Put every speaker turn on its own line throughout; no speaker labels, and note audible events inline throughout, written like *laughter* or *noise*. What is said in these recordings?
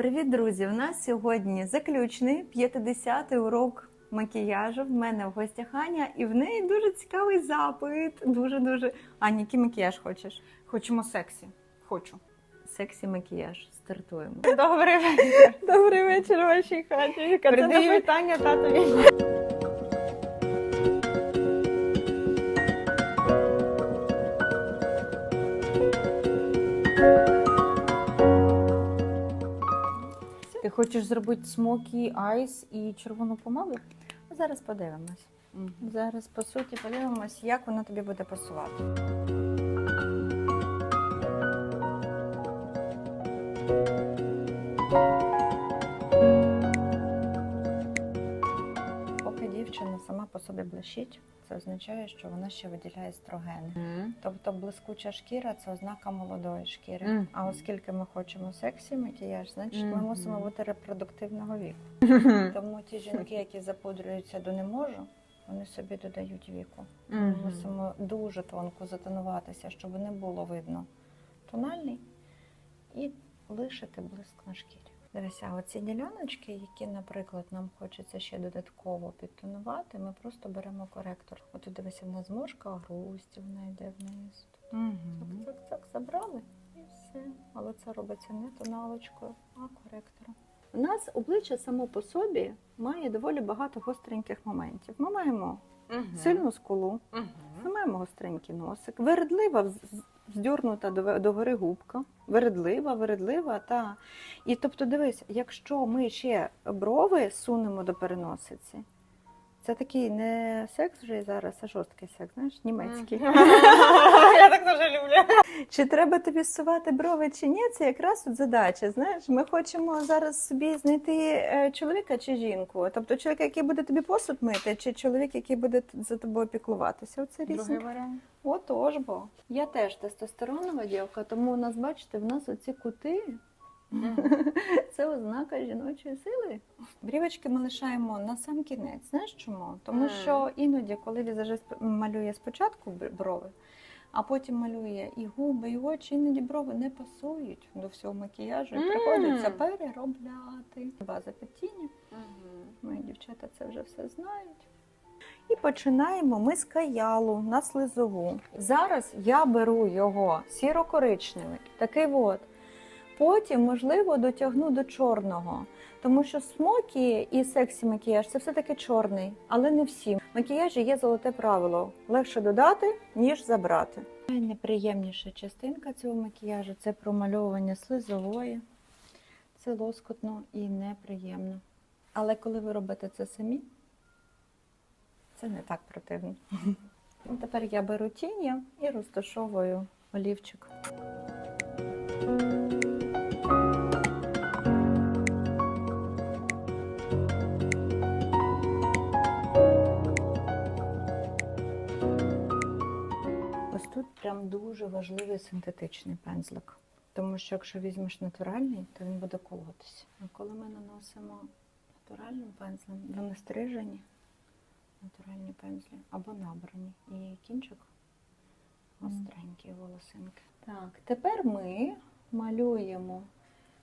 Привіт, друзі! У нас сьогодні заключний 50-й урок макіяжу. В мене в гостях Аня, і в неї дуже цікавий запит. Дуже дуже. Аня, який макіяж хочеш?
Хочемо сексі. Хочу.
Сексі макіяж. Стартуємо.
Добрий вечір.
Добрий вечір, вашій хаті. Яка це
Передаю
запит?
татові. Хочеш зробити смокі айс і червону помаду?
Зараз подивимось. Зараз по суті подивимось, як воно тобі буде пасувати. Поки дівчина сама по собі блищить, це означає, що вона ще виділяє естрогени. Тобто блискуча шкіра це ознака молодої шкіри.
Мгм.
А оскільки ми хочемо сексі макіяж, значить ми мусимо бути репродуктивного віку. Тому ті жінки, які запудрюються до не можу, вони собі додають віку. Ми мусимо дуже тонко затонуватися, щоб не було видно тональний і лишити блиск на шкірі. Дивися, оці діляночки, які, наприклад, нам хочеться ще додатково підтонувати, ми просто беремо коректор. От дивися, в нас зморшка грусті, вона йде вниз. Так, так, так, забрали і все. Але це робиться не тоналочкою, а коректором. У нас обличчя само по собі має доволі багато гостреньких моментів. Ми маємо сильну скулу, ми маємо гостренький носик, вередлива, вздьорнута до, догори губка, вередлива, вередлива, та. І тобто, дивись, якщо ми ще брови сунемо до переносиці, це такий не секс вже зараз, а жорсткий секс, знаєш, німецький. *laughs*
Я так дуже люблю.
Чи треба тобі сувати брови чи ні, це якраз от задача. Знаєш, ми хочемо зараз собі знайти е, чоловіка чи жінку. Тобто чоловік, який буде тобі посуд мити, чи чоловік, який буде за тобою піклуватися. Оце
Другий
різні.
варіант.
Отож бо. Я теж тестостеронова дівка, тому у нас, бачите, в нас оці кути. Це ознака жіночої сили. Брівочки ми лишаємо на сам кінець. Знаєш чому? Тому що іноді, коли візажист малює спочатку брови, а потім малює і губи, і очі, іноді брови не пасують до всього макіяжу і приходиться переробляти. База підтіння. Мої дівчата це вже все знають. І починаємо ми з каялу на слизову. Зараз я беру його сіро-коричневий, такий от. Потім, можливо, дотягну до чорного. Тому що смокі і сексі макіяж це все-таки чорний, але не всі. В макіяжі є золоте правило: легше додати, ніж забрати. Найнеприємніша частинка цього макіяжу це промальовування слизової. Це лоскотно і неприємно. Але коли ви робите це самі, це не так противно. *laughs* Ну, Тепер я беру тіння і розташовую олівчик. Тут прям дуже важливий синтетичний пензлик. Тому що якщо візьмеш натуральний, то він буде колотися. А коли ми наносимо натуральним пензлем, вони стрижені, натуральні пензлі або набрані. І кінчик остренький волосинки. Так, тепер ми малюємо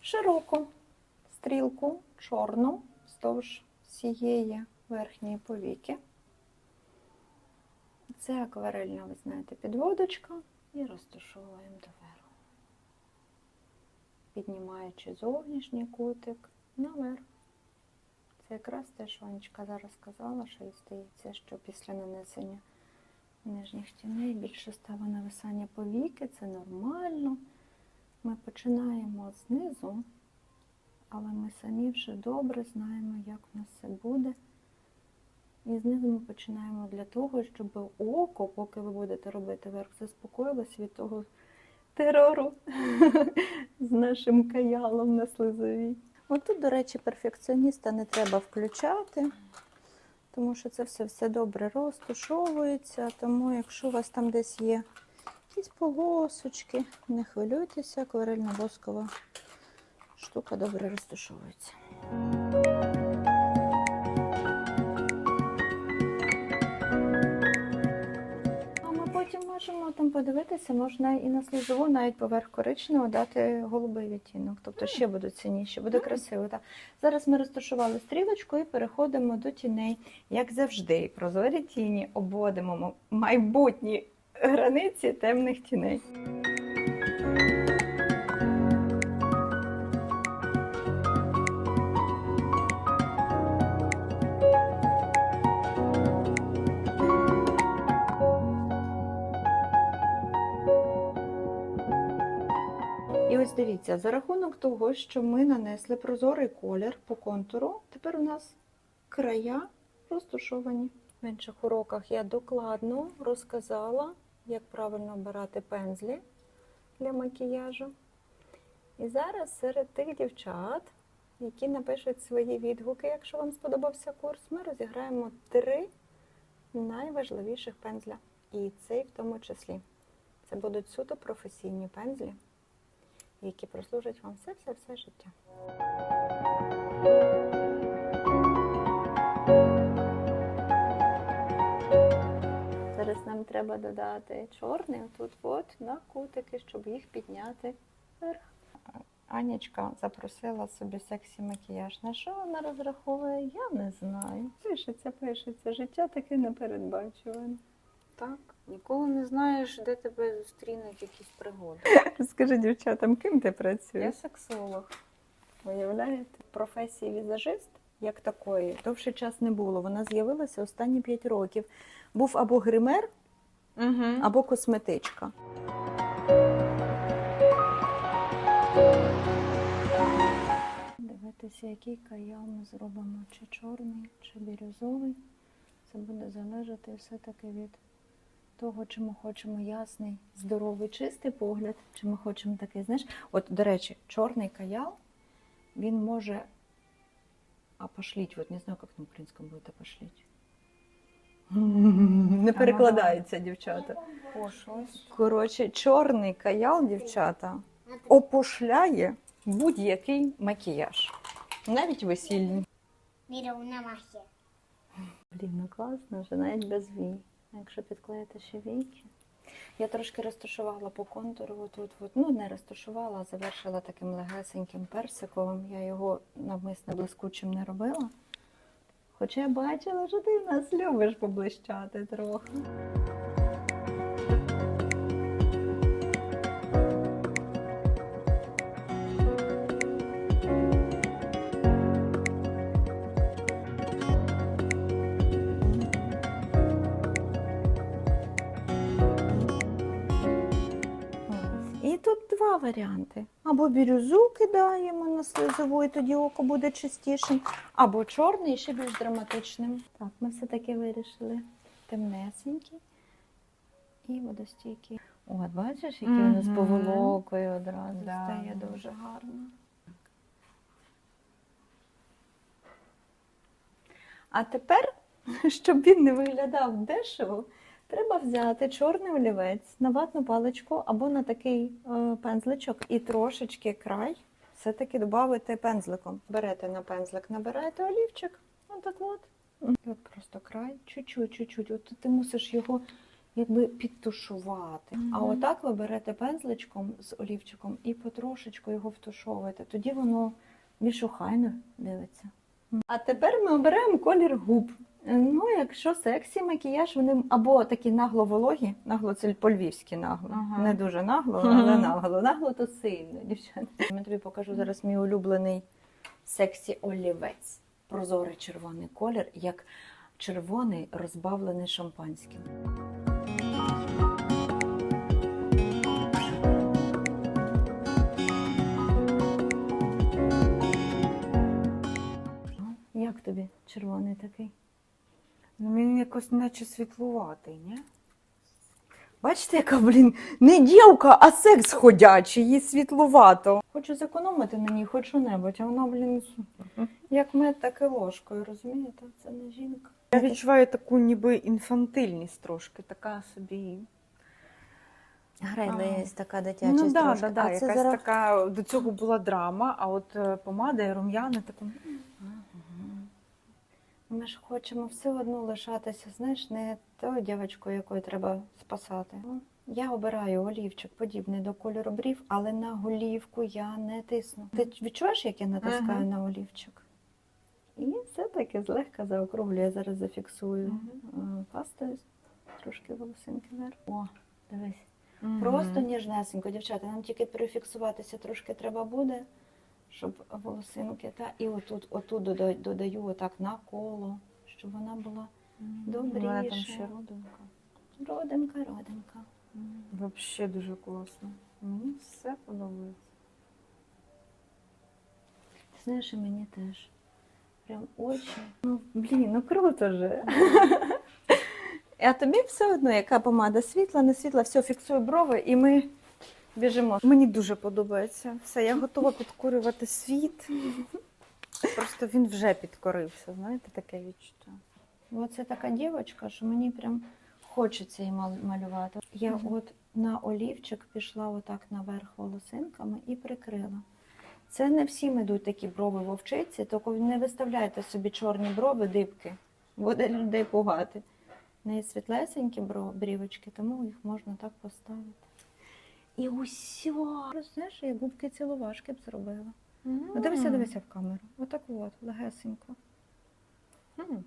широку стрілку чорну вздовж всієї верхньої повіки. Це акварельна, ви знаєте, підводочка і розташовуємо доверху. Піднімаючи зовнішній кутик наверх. Це якраз те, що Анечка зараз сказала, що їй здається, що після нанесення нижніх тіней більше стало нависання повіки, це нормально. Ми починаємо знизу, але ми самі вже добре знаємо, як у нас це буде. І знизу ми починаємо для того, щоб око, поки ви будете робити верх, заспокоїлося від того терору *laughs* з нашим каялом на слизовій. Отут, до речі, перфекціоніста не треба включати, тому що це все, все добре розтушовується. Тому, якщо у вас там десь є якісь полосочки, не хвилюйтеся, акварельна воскова штука добре розташовується. Можемо там подивитися, можна і на слізову, навіть поверх коричневого дати голубий відтінок. Тобто ще буде цінніше, буде красиво. Так. Зараз ми розташували стрілочку і переходимо до тіней. Як завжди, прозорі тіні обводимо майбутні границі темних тіней. Дивіться, за рахунок того, що ми нанесли прозорий колір по контуру, тепер у нас края розташовані. В інших уроках я докладно розказала, як правильно обирати пензлі для макіяжу. І зараз серед тих дівчат, які напишуть свої відгуки, якщо вам сподобався курс, ми розіграємо три найважливіших пензля. І цей в тому числі. Це будуть суто професійні пензлі які прослужать вам все-все-все життя. Зараз нам треба додати чорний отут от на кутики, щоб їх підняти вверх. Анічка запросила собі сексі макіяж. На що вона розраховує, я не знаю. Пишеться, пишеться. Життя таке непередбачуване.
Так. Ніколи не знаєш, де тебе зустрінуть якісь пригоди. *laughs*
Скажи дівчатам, ким ти працюєш?
Я сексолог.
Виявляєте, професії візажист як такої довший час не було. Вона з'явилася останні 5 років. Був або гример,
Угу.
або косметичка. Дивитися, який каял ми зробимо, чи чорний, чи бірюзовий. Це буде залежати все-таки від того, чи ми хочемо ясний, здоровий, чистий погляд, чи ми хочемо такий, знаєш, от, до речі, чорний каял, він може. А пошліть, от не знаю, як на українському буде пошліть. Не перекладається, дівчата. Коротше, чорний каял, дівчата, опошляє будь-який макіяж. Навіть весільний.
Mira una magia.
Блін, ну класно вже, навіть без вій. Якщо підклеїти ще війки. Я трошки розташувала по контуру, отут, от, ну не розташувала, а завершила таким легесеньким персиковим. Я його навмисно блискучим не робила. Хоча я бачила, що ти в нас любиш поблищати трохи. Два варіанти. Або бірюзу кидаємо на сльозову, і тоді око буде чистішим, або чорний, ще більш драматичним. Так, ми все-таки вирішили темнесенький і водостійкий. От, бачиш, який у нас поволокою одразу
Да.
стає дуже гарно. А тепер, *laughs* щоб він не виглядав дешево, треба взяти чорний олівець на ватну паличку або на такий е, пензличок і трошечки край все-таки додати пензликом. Берете на пензлик, набираєте олівчик. Отак от. І от просто край, чуть-чуть, чуть-чуть. От ти мусиш його якби підтушувати. А отак ви берете пензличком з олівчиком і потрошечку його втушовуєте. Тоді воно більш охайно дивиться. А тепер ми обираємо колір губ. Ну, якщо сексі макіяж, вони або такі нагло вологі, нагло це по-львівськи нагло.
Ага.
Не дуже нагло, *laughs* але нагло. Нагло то сильно, дівчата. Я тобі покажу зараз мій улюблений сексі олівець. Прозорий червоний колір, як червоний розбавлений шампанським. Як тобі червоний такий?
Ну, він якось наче світлуватий, ні?
Бачите, яка, блін, не дівка, а секс ходячий, їй світлувато. Хочу зекономити на ній хоч що-небудь, а вона, блін, як мед, так і ложкою, розумієте? Це не жінка.
Я відчуваю таку ніби інфантильність трошки, така собі.
Грайлисть така
Ну
дитяча.
да, да, да,
а це
якась
зараз...
така до цього була драма, а от е, помада і рум'яни таку.
Ми ж хочемо все одно лишатися, знаєш, не тою дівчинкою, якою треба спасати. Ну, Я обираю олівчик подібний до кольору брів, але на голівку я не тисну. Ти відчуваєш, як я натискаю
Мгм.
на олівчик? І все-таки злегка заокруглюю. Я зараз зафіксую е, пастою. Трошки волосинки вверх. О, дивись. Просто ніжнесенько, дівчата. Нам тільки перефіксуватися трошки треба буде, щоб волосинки. Та, і отут, отут дода- додаю отак на коло, щоб вона була
добріше. там ще родинка.
родинка, родинка.
Взагалі дуже класно. Мені все подобається.
Знаєш, і мені теж. Прям очі. Ну, блін, ну круто же. *laughs* А тобі все одно, яка помада світла, не світла, все, фіксую брови і ми біжимо.
Мені дуже подобається. Все, я готова підкорювати світ. Просто він вже підкорився, знаєте, таке відчуття.
Оце така дівчинка, що мені прям хочеться її малювати. Я
Мгм.
от на олівчик пішла отак наверх волосинками і прикрила. Це не всім ідуть такі брови вовчиці, тільки не виставляйте собі чорні брови, дибки. Буде людей пугати. В неї світлесенькі брівочки, тому їх можна так поставити. І усьо. Знаєш, я губки цілувашки б зробила. Ну, дивися, дивися в камеру. Отак от, легесенько.
М.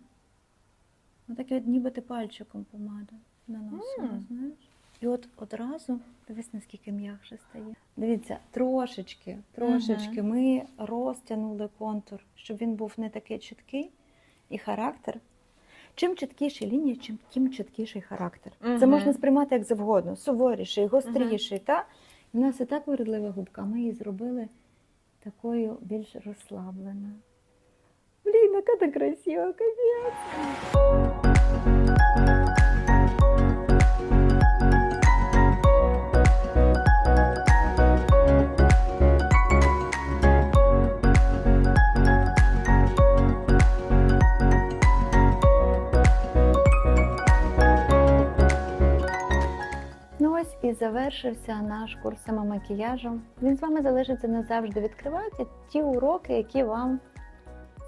Отаке, от ніби ти пальчиком помада наносила,
Мм.
знаєш. І от одразу, дивись, наскільки м'якше стає. Дивіться, трошечки, трошечки ми розтягнули контур, щоб він був не такий чіткий і характер. Чим чіткіші лінії, чим тим чіткіший характер. Це можна сприймати як завгодно, суворіший, гостріший. Та? І в нас і так виродлива губка, ми її зробили такою більш розслабленою. Блін, яка ти красива, капець. І завершився наш курс самомакіяжу. Він з вами залишиться назавжди. Відкривайте ті уроки, які вам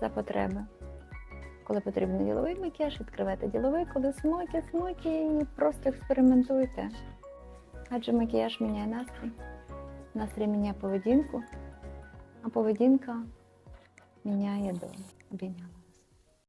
за потреби. Коли потрібен діловий макіяж, відкривайте діловий, коли смокі, смокі, і просто експериментуйте. Адже макіяж міняє настрій, настрій міняє поведінку, а поведінка міняє долю. Обійняла.